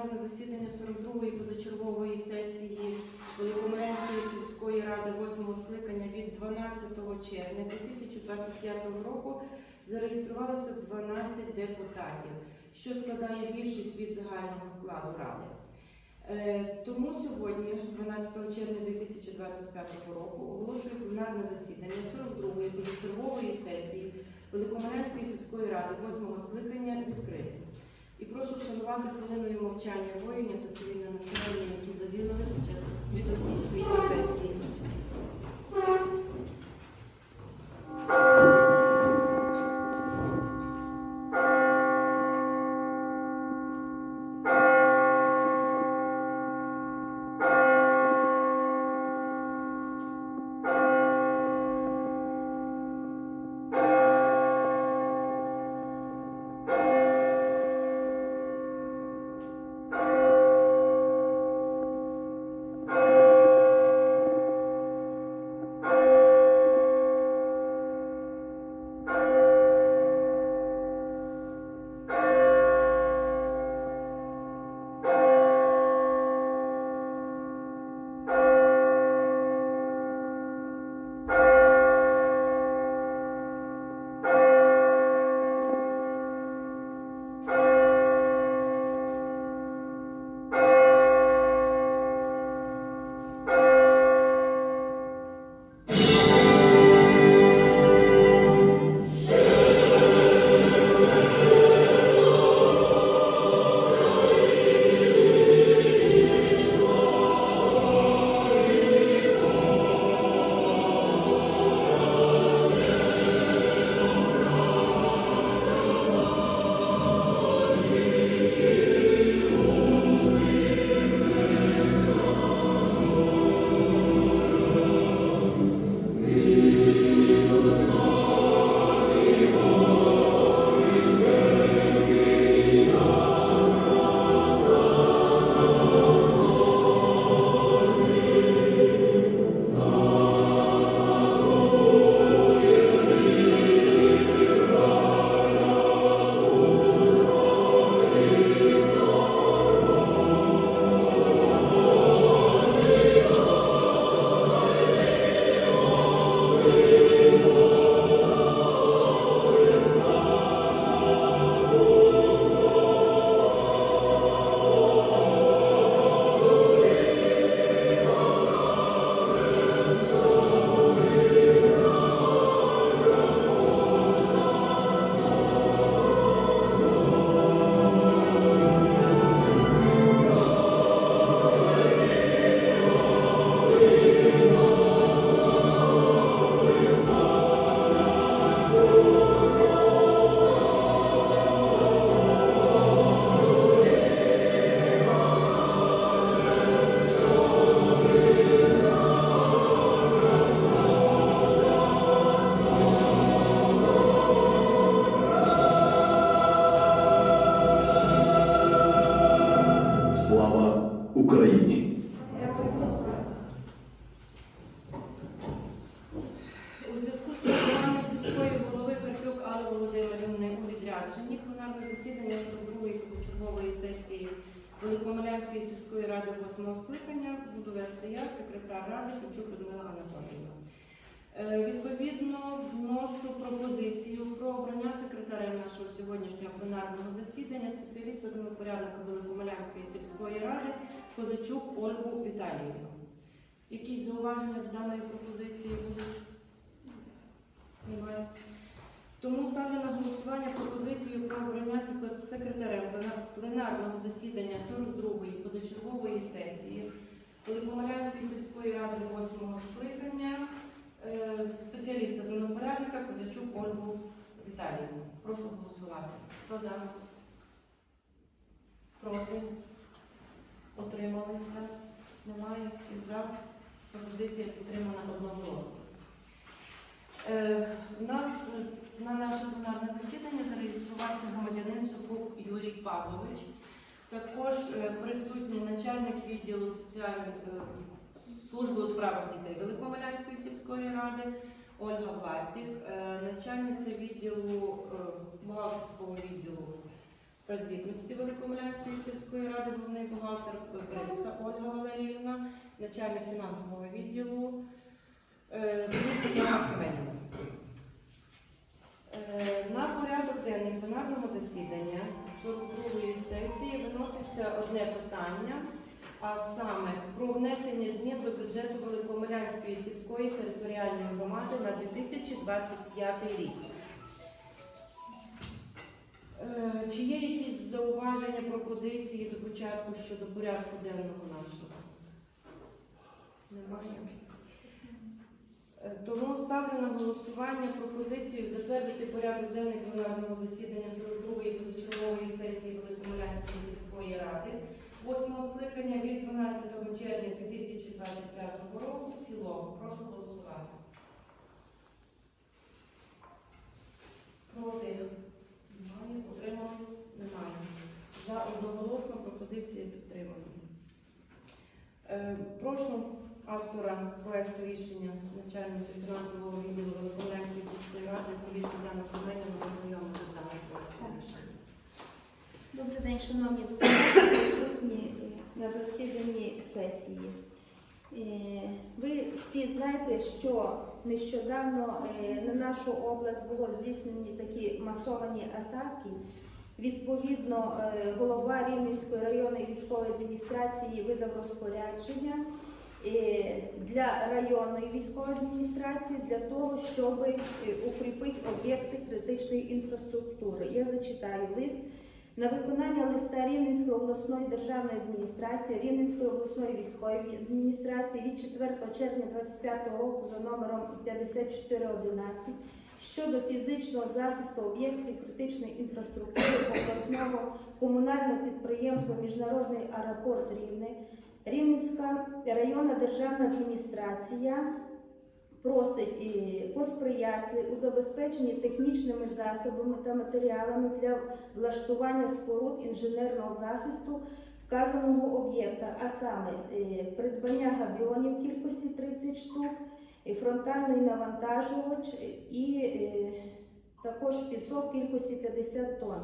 пленарне засідання 42-ї позачергової сесії Великомирянської сільської ради 8 скликання від 12 червня 2025 року зареєструвалося 12 депутатів, що складає більшість від загального складу ради. Е, Тому сьогодні, 12 червня 2025 року, оголошую пленарне засідання 42-ї позачергової сесії Великомарянської сільської ради 8-го скликання відкритим. І прошу вшанувати хвилиною мовчання воїнів та цивільне населення, які загинули під час від російської агресії. Україні! У зв'язку з перебуванням сільської голови Карпюк Алли Володимирівни у відрядженні пленарне засідання 42-ї позачергової сесії Великомолянської сільської ради 8 скликання буду вести я, секретар ради Кучук Людмила Анатоліївна. Е, Відповідно, вношу пропозицію про обрання секретарем нашого сьогоднішнього пленарного засідання спеціаліста землепорядника Великомилянської сільської ради Козачук Ольгу Віталіївну. Якісь зауваження до даної пропозиції будуть? Немає. Тому ставлю на голосування пропозицію про обрання секре- секретарем пленарного засідання 42-ї позачергової сесії Великомилянської сільської ради 8 скликання спеціаліста землепорядника Козачук Ольгу Віталіївну. Прошу голосувати. Хто за? Проти? Отрималися? Немає. Всі за. Пропозиція підтримана одноголосно. Е, У нас е, на наше пленарне засідання зареєструвався громадянин Супруг Юрій Павлович. Також е, присутній начальник відділу соціальних е, служби у справах дітей Великомилянської сільської ради Ольга Власік, е, начальниця відділу е, бухгалтерського відділу та звітності Великомилянської сільської ради, головний бухгалтер Бриса Ольга Валеріївна, начальник фінансового відділу е, Борисова Семенівна. На порядок денний пленарного засідання 42-ї сесії виноситься одне питання, а саме про внесення змін до бюджету Великомилянської сільської територіальної громади на 2025 рік. Е, Чи є якісь зауваження, пропозиції до початку щодо порядку денного нашого? Немає. Е, Тому ставлю на голосування пропозицію затвердити порядок денний пленарного засідання 42-ї позачергової сесії Великомилянської сільської ради 8 скликання від 12 червня 2025 року в цілому. Прошу голосувати. Проти? Немає. Утримались? Немає. За одноголосно пропозиція підтримана. Е, Прошу автора проекту рішення начальницю фінансового відділу Великомлянської сільської ради Поліцію Яну Семенівну ознайомити з даним проектом рішення. Добрий день, шановні депутати, е, на засіданні сесії. Е, Ви всі знаєте, що нещодавно е, на нашу область було здійснені такі масовані атаки. Відповідно, голова Рівненської районної військової адміністрації видав розпорядження для районної військової адміністрації для того, щоб укріпити об'єкти критичної інфраструктури. Я зачитаю лист. На виконання листа Рівненської обласної державної адміністрації, Рівненської обласної військової адміністрації від 4 червня 2025 року за номером 5411 щодо фізичного захисту об'єктів критичної інфраструктури обласного комунального підприємства Міжнародний аеропорт Рівне, Рівненська районна державна адміністрація просить посприяти у забезпеченні технічними засобами та матеріалами для влаштування споруд інженерного захисту вказаного об'єкта, а саме е, придбання габіонів кількості 30 штук, фронтальний навантажувач і е, також пісок кількості 50 тонн.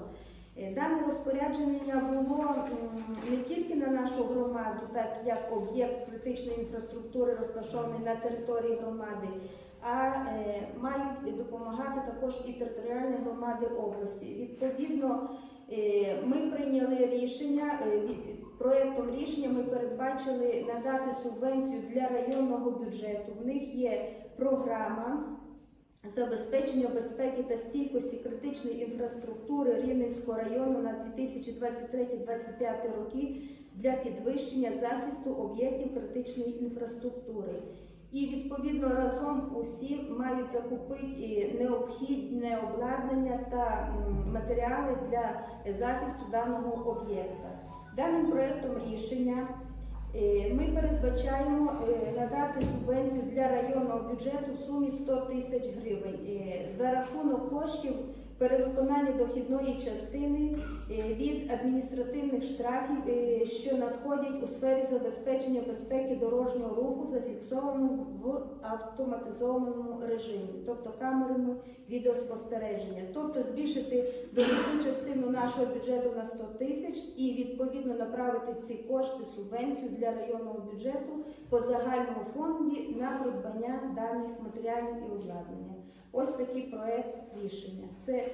Е, Дане розпорядження було не тільки на нашу громаду, так як об'єкт критичної інфраструктури розташований на території громади, а е, мають допомагати також і територіальні громади області. Відповідно, е, ми прийняли рішення. Проектом рішення ми передбачили надати субвенцію для районного бюджету. В них є програма забезпечення безпеки та стійкості критичної інфраструктури Рівненського району на 2023-2025 роки для підвищення захисту об'єктів критичної інфраструктури. І відповідно разом усі мають закупити необхідне обладнання та матеріали для захисту даного об'єкта. Даним проектом рішення Ми передбачаємо е, надати субвенцію для районного бюджету в сумі 100 тисяч гривень. Е, за рахунок коштів перевиконання дохідної частини е, від адміністративних штрафів, е, що надходять у сфері забезпечення безпеки дорожнього руху, зафіксованому в автоматизованому режимі, тобто камерами відеоспостереження, тобто збільшити дохідну частину нашого бюджету на 100 тисяч і відповідно направити ці кошти субвенцію для районного бюджету по загальному фонді на придбання даних матеріалів і обладнання. Ось такий проект рішення. Це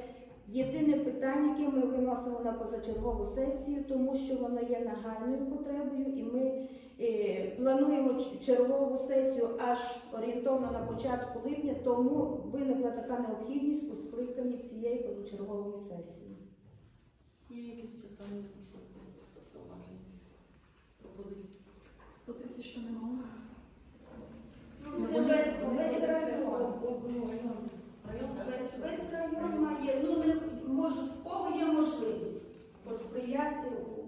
єдине питання, яке ми виносимо на позачергову сесію, тому що воно є нагальною потребою, і ми е, плануємо чергову сесію аж орієнтовно на початку липня, тому виникла така необхідність у скликанні цієї позачергової сесії. Є якісь питання, пропозиції? 100 тисяч то немало. Ну, це весь, весь район. Район, так? Весь, весь район має, ну не може, в кого є можливість посприяти у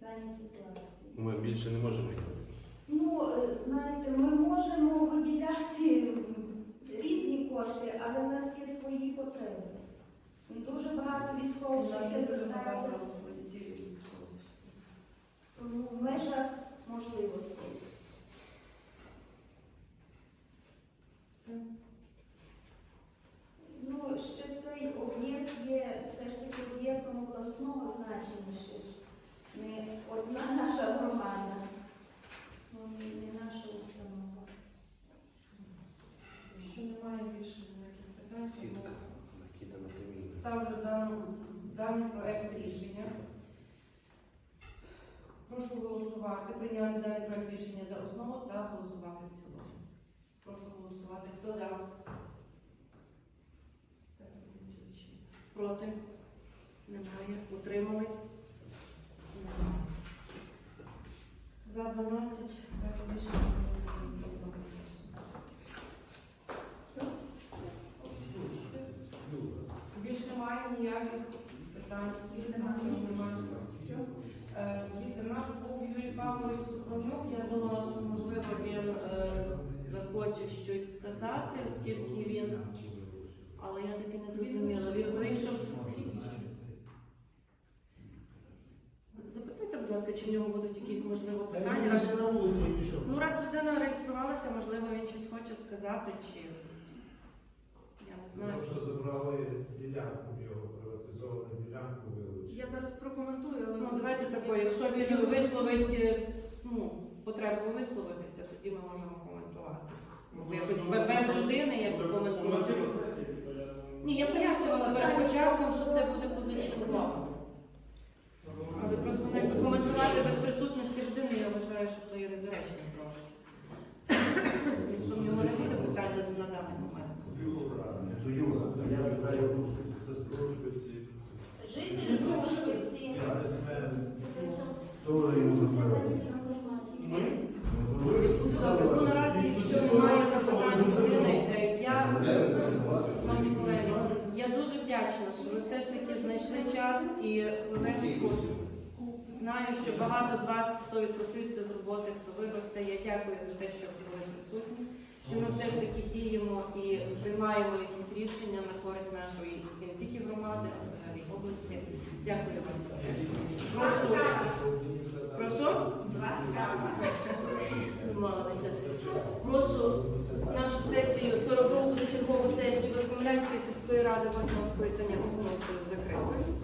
даній ситуації. Ми більше не можемо їхати. Ну, е, знаєте, ми можемо виділяти різні кошти, але в нас є свої потреби. Дуже багато військових звертається в межах можливостей. Все. Ну, ще цей об'єкт є все ж таки об'єктом обласного значення. значиміше. ж. Не одна наша громада, ну, не, не наша установа. Якщо немає більше ніяких питань, Сітка то накидана каміння. ставлю дану, даний проект рішення. Прошу голосувати, прийняти даний проект рішення за основу та голосувати в цілому. Прошу голосувати. Хто за? Проти? Немає. Утримались? Немає. За 12 проект рішення. Більш немає ніяких питань. Немає. Немає. Все. Е, Дивіться, в нас був Юрій Павлович Супронюк. Я думала, що можливо він е, захоче щось оскільки він, але я таки не зрозуміла. Він вийшов. Запитайте, будь ласка, чи в нього будуть якісь можливо питання. Раз, ну, раз людина реєструвалася, можливо, він щось хоче сказати, чи я не знаю. Сказав, що забрали ділянку в його, приватизовану ділянку вилучили. Я зараз прокоментую, але Ну, давайте тако, якщо він висловить е, ну, потребу висловитися, тоді ми можемо. Бо якось без людини, як коментувати. Ні, я пояснювала перед початком, що це буде позачергова. Але просто ну, коментувати без присутності людини, я вважаю, що то є недоречно час і хвилинку. Знаю, що багато з вас, хто відпросився з роботи, хто вибрався, я дякую за те, що були присутні, що ми все ж таки діємо і приймаємо якісь рішення на користь нашої не тільки громади, а взагалі області. Дякую вам. Прошу. Прошу? Домовилися. Прошу нашу сесію, 40-ту чергову сесію Верховлянської сільської ради восьмого скликання оголошую закритою.